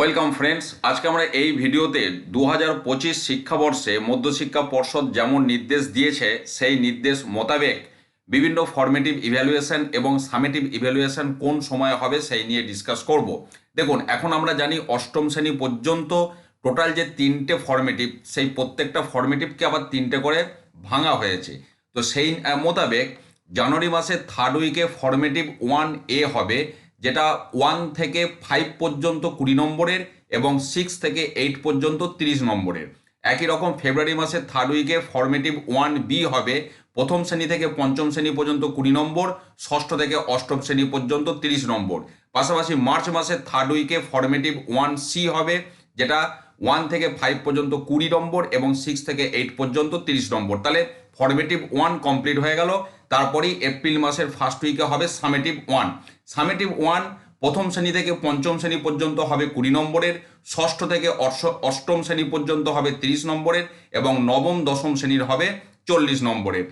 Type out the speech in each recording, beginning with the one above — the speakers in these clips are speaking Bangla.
ওয়েলকাম ফ্রেন্ডস আজকে আমরা এই ভিডিওতে দু হাজার পঁচিশ শিক্ষাবর্ষে মধ্যশিক্ষা পর্ষদ যেমন নির্দেশ দিয়েছে, সেই নির্দেশ মোতাবেক বিভিন্ন ফর্মেটিভ ইভ্যালুয়েশন এবং সামেটিভ ইভ্যালুয়েশন কোন সময় হবে সেই নিয়ে ডিসকাস করব। দেখুন, এখন আমরা জানি অষ্টম শ্রেণি পর্যন্ত টোটাল যে তিনটে ফর্মেটিভ সেই প্রত্যেকটা ফর্মেটিভকে আবার তিনটে করে ভাঙা হয়েছে। তো সেই মোতাবেক জানুয়ারি মাসের থার্ড উইকে ফর্মেটিভ ওয়ান এ হবে যেটা ওয়ান থেকে ফাইভ পর্যন্ত কুড়ি নম্বরের এবং সিক্স থেকে এইট পর্যন্ত তিরিশ নম্বরের। একই রকম ফেব্রুয়ারি মাসের থার্ড উইকে ফর্মেটিভ ওয়ান বি হবে। প্রথম শ্রেণি থেকে পঞ্চম শ্রেণি পর্যন্ত কুড়ি নম্বর, ষষ্ঠ থেকে অষ্টম শ্রেণি পর্যন্ত তিরিশ নম্বর। পাশাপাশি মার্চ মাসের থার্ড উইকে ফর্মেটিভ ওয়ান সি হবে, যেটা ওয়ান থেকে ফাইভ পর্যন্ত কুড়ি নম্বর এবং সিক্স থেকে এইট পর্যন্ত তিরিশ নম্বর। তাহলে ফর্মেটিভ ওয়ান কমপ্লিট হয়ে গেল। তারপরেই এপ্রিল মাসের ফার্স্ট উইকে হবে সামেটিভ ওয়ান সামেটিভ ওয়ান প্রথম শ্রেণি থেকে পঞ্চম শ্রেণি পর্যন্ত হবে কুড়ি নম্বরের, ষষ্ঠ থেকে অষ্টম শ্রেণি পর্যন্ত হবে তিরিশ নম্বরের এবং নবম, দশম শ্রেণির হবে চল্লিশ নম্বরের।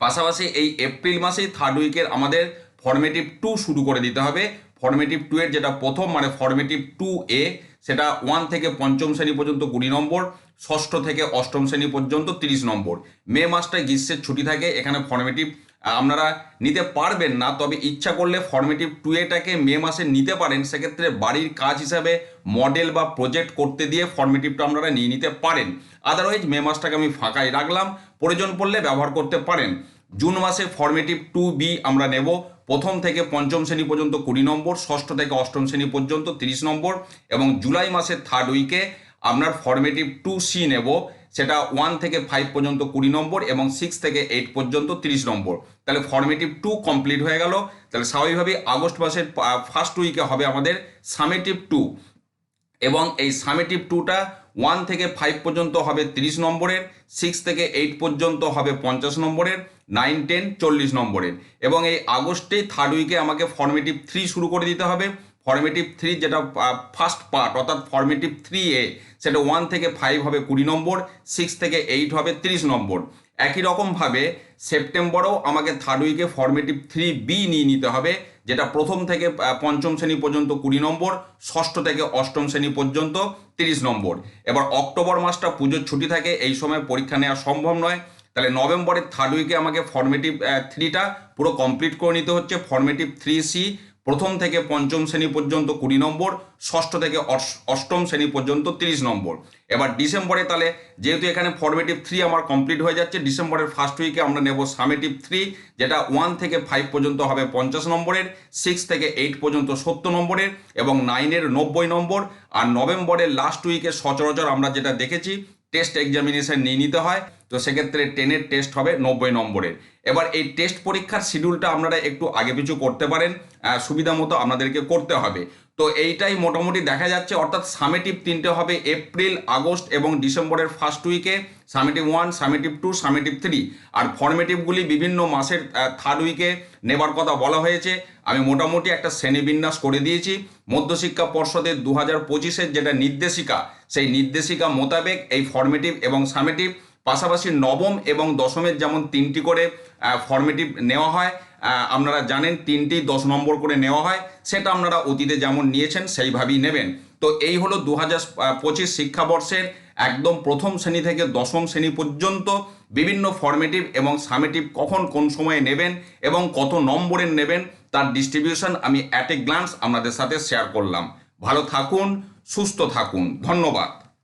পাশাপাশি এই এপ্রিল মাসে থার্ড উইকের আমাদের ফর্মেটিভ টু শুরু করে দিতে হবে। ফর্মেটিভ টু এর যেটা প্রথম মানে ফর্মেটিভ টু এ সেটা ওয়ান থেকে পঞ্চম শ্রেণি পর্যন্ত কুড়ি নম্বর, ষষ্ঠ থেকে অষ্টম শ্রেণি পর্যন্ত তিরিশ নম্বর। মে মাসটায় গ্রীষ্মের ছুটি থাকে, এখানে ফর্মেটিভ আপনারা নিতে পারবেন না, তবে ইচ্ছা করলে ফর্মেটিভ টু এটাকে মে মাসে নিতে পারেন। সেক্ষেত্রে বাড়ির কাজ হিসাবে মডেল বা প্রজেক্ট করতে দিয়ে ফর্মেটিভটা আপনারা নিয়ে নিতে পারেন। আদারওয়াইজ মে মাসটাকে আমি ফাঁকাই রাখলাম। প্রয়োজন পড়লে ব্যবহার করতে পারেন। জুন মাসে ফর্মেটিভ টু বি আমরা নেব। প্রথম থেকে পঞ্চম শ্রেণি পর্যন্ত কুড়ি নম্বর, ষষ্ঠ থেকে অষ্টম শ্রেণি পর্যন্ত তিরিশ নম্বর এবং জুলাই মাসের থার্ড উইকে আপনার ফর্মেটিভ টু সি নেব। সেটা ওয়ান থেকে ফাইভ পর্যন্ত কুড়ি নম্বর এবং সিক্স থেকে এইট পর্যন্ত তিরিশ নম্বর। তাহলে ফর্মেটিভ টু কমপ্লিট হয়ে গেল। তাহলে স্বাভাবিকভাবেই আগস্ট মাসের ফার্স্ট উইকে হবে আমাদের সামেটিভ টু এবং এই সামেটিভ টুটা ওয়ান থেকে ফাইভ পর্যন্ত হবে তিরিশ নম্বরের সিক্স থেকে এইট পর্যন্ত হবে পঞ্চাশ নম্বরের নাইন টেন চল্লিশ নম্বরের। এবং এই আগস্টে থার্ড উইকে আমাকে ফর্মেটিভ থ্রি শুরু করে দিতে হবে। ফর্মেটিভ থ্রি যেটা ফার্স্ট পার্ট অর্থাৎ ফর্মেটিভ থ্রি এ সেটা ওয়ান থেকে ফাইভ হবে কুড়ি নম্বর সিক্স থেকে এইট হবে তিরিশ নম্বর। একই রকমভাবে সেপ্টেম্বরেও আমাকে থার্ড উইকে ফর্মেটিভ থ্রি বি নিয়ে নিতে হবে, যেটা প্রথম থেকে পঞ্চম শ্রেণি পর্যন্ত কুড়ি নম্বর, ষষ্ঠ থেকে অষ্টম শ্রেণি পর্যন্ত তিরিশ নম্বর। এবার অক্টোবর মাসটা পুজোর ছুটি থাকে, এই সময় পরীক্ষা নেওয়া সম্ভব নয়, তাহলে নভেম্বরের থার্ড উইকে আমাকে ফর্মেটিভ থ্রিটা পুরো কমপ্লিট করে নিতে হচ্ছে। ফর্মেটিভ থ্রি সি প্রথম থেকে পঞ্চম শ্রেণি পর্যন্ত কুড়ি নম্বর, ষষ্ঠ থেকে অষ্টম শ্রেণি পর্যন্ত তিরিশ নম্বর। এবার ডিসেম্বরে তাহলে যেহেতু এখানে ফর্মেটিভ থ্রি আমার কমপ্লিট হয়ে যাচ্ছে, ডিসেম্বরের ফার্স্ট উইকে আমরা নেব সামেটিভ থ্রি যেটা ওয়ান থেকে ফাইভ পর্যন্ত হবে পঞ্চাশ নম্বরের সিক্স থেকে এইট পর্যন্ত সত্তর নম্বরের, এবং নাইনের নব্বই নম্বর। আর নভেম্বরের লাস্ট উইকে সচরাচর আমরা যেটা দেখেছি টেস্ট এক্সামিনেশন নিয়ে নিতে হয়। তো সেক্ষেত্রে টেনের টেস্ট হবে নব্বই নম্বরের। এবার এই টেস্ট পরীক্ষার শিডিউলটা আপনারা একটু আগে পিছু করতে পারেন সুবিধা মতো আপনাদেরকে করতে হবে। তো এইটাই মোটামুটি দেখা যাচ্ছে, অর্থাৎ সামেটিভ তিনটে হবে এপ্রিল আগস্ট এবং ডিসেম্বরের ফার্স্ট উইকে summative one summative two summative three আর ফর্মেটিভগুলি বিভিন্ন মাসের থার্ড উইকে নেবার কথা বলা হয়েছে। আমি মোটামুটি একটা শ্রেণীবিন্যাস করে দিয়েছি। মধ্যশিক্ষা পর্ষদের দু হাজার পঁচিশের যেটা নির্দেশিকা, সেই নির্দেশিকা মোতাবেক এই ফর্মেটিভ এবং সামেটিভ পাশাপাশি নবম এবং দশমের যেমন তিনটি করে ফর্মেটিভ নেওয়া হয় আপনারা জানেন তিনটি দশ নম্বর করে নেওয়া হয়, সেটা আপনারা অতীতে যেমন নিয়েছেন সেইভাবেই নেবেন। তো এই হলো দু হাজার পঁচিশ শিক্ষাবর্ষের একদম প্রথম শ্রেণি থেকে দশম শ্রেণি পর্যন্ত বিভিন্ন ফর্মেটিভ এবং সামেটিভ কখন কোন সময়ে নেবেন এবং কত নম্বরের নেবেন, তার ডিস্ট্রিবিউশন আমি অ্যাট এ গ্লান্স আপনাদের সাথে শেয়ার করলাম। ভালো থাকুন, সুস্থ থাকুন। ধন্যবাদ।